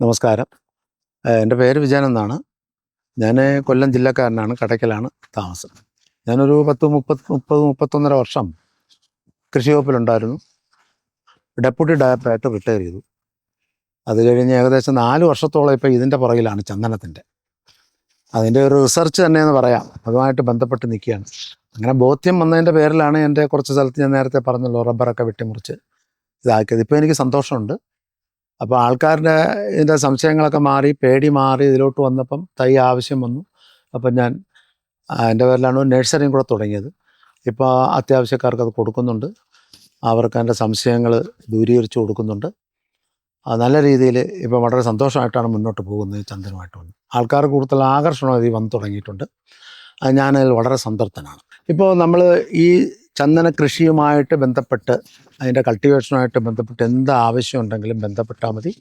നമസ്കാരം. എന്റെ പേര് വിജയൻ എന്നാണ്. ഞാൻ കൊല്ലം ജില്ലക്കാരനാണ് കടയ്ക്കലാണ് താമസം. ഞാനൊരു പത്ത് മുപ്പത് മുപ്പത് മുപ്പത്തൊന്നര വർഷം കൃഷി വകുപ്പിലുണ്ടായിരുന്നു ഡെപ്യൂട്ടി ഡയറക്ടറായിട്ട് റിട്ടയർ ചെയ്തു. അത് കഴിഞ്ഞ് ഏകദേശം നാല് വർഷത്തോളം ഇപ്പോൾ ഇതിന്റെ പുറകിലാണ് ചന്ദനത്തിന്റെ. അതിന്റെ ഒരു റിസർച്ച് തന്നെയെന്ന് പറയാം. അതുമായിട്ട് ബന്ധപ്പെട്ട് നിൽക്കുകയാണ്. അങ്ങനെ ബോധ്യം വന്നതിന്റെ പേരിലാണ് എന്റെ കുറച്ച് സ്ഥലത്ത് ഞാൻ നേരത്തെ പറഞ്ഞല്ലോ റബ്ബറൊക്കെ വെട്ടിമുറിച്ച് ഇതാക്കിയത്. ഇപ്പോൾ എനിക്ക് സന്തോഷമുണ്ട്. അപ്പോൾ ആൾക്കാരുടെ ഇതിന്റെ സംശയങ്ങളൊക്കെ മാറി പേടി മാറി ഇതിലോട്ട് വന്നപ്പം തൈ ആവശ്യം വന്നു. അപ്പം ഞാൻ എന്റെ പേരിലാണ് നഴ്സറിയും കൂടെ തുടങ്ങിയത്. ഇപ്പോൾ അത്യാവശ്യക്കാർക്ക് അത് കൊടുക്കുന്നുണ്ട്. അവർക്ക് എന്റെ സംശയങ്ങൾ ദൂരീകരിച്ച് കൊടുക്കുന്നുണ്ട്. നല്ല രീതിയിൽ ഇപ്പോൾ വളരെ സന്തോഷമായിട്ടാണ് മുന്നോട്ട് പോകുന്നത് ഈ ചന്ദ്രനുമായിട്ട് വന്ന്. ആൾക്കാർ കൂടുതൽ ആകർഷണം ഇത് വന്നു തുടങ്ങിയിട്ടുണ്ട്. ഞാനതിൽ വളരെ സംതൃപ്തനാണ്. ഇപ്പോൾ നമ്മൾ ഈ ചന്ദന കൃഷിയുമായിട്ട് ബന്ധപ്പെട്ട് അതിന്റെ കൾട്ടിവേഷനുമായിട്ട് ബന്ധപ്പെട്ട് എന്ത് ആവശ്യം ഉണ്ടെങ്കിലും ബന്ധപ്പെട്ടാൽ മതി.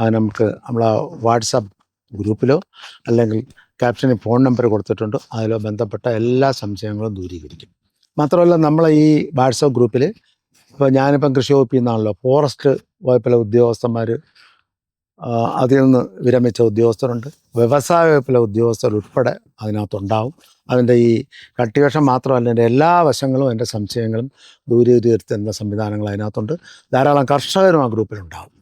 അത് നമുക്ക് നമ്മളെ വാട്സപ്പ് ഗ്രൂപ്പിലോ അല്ലെങ്കിൽ ക്യാപ്ഷനിൽ ഫോൺ നമ്പർ കൊടുത്തിട്ടുണ്ട് അതിലോ ബന്ധപ്പെട്ട എല്ലാ സംശയങ്ങളും ദൂരീകരിക്കും. മാത്രമല്ല നമ്മളെ ഈ വാട്സപ്പ് ഗ്രൂപ്പിൽ ഇപ്പോൾ ഞാനിപ്പം കൃഷി വകുപ്പിൽ നിന്നാണല്ലോ ഫോറസ്റ്റ് വകുപ്പിലെ ഉദ്യോഗസ്ഥന്മാർ അതിൽ നിന്ന് വിരമിച്ച ഉദ്യോഗസ്ഥരുണ്ട്. വ്യവസായ വകുപ്പിലെ ഉദ്യോഗസ്ഥർ ഉൾപ്പെടെ അതിനകത്തുണ്ടാവും. അതിന്റെ ഈ കട്ടിവേഷം മാത്രമല്ല എന്റെ എല്ലാ വശങ്ങളും എന്റെ സംശയങ്ങളും ദൂരീകരിക്കുന്ന സംവിധാനങ്ങൾ അതിനകത്തുണ്ട്. ധാരാളം കർഷകരും ആ ഗ്രൂപ്പിലുണ്ടാവും.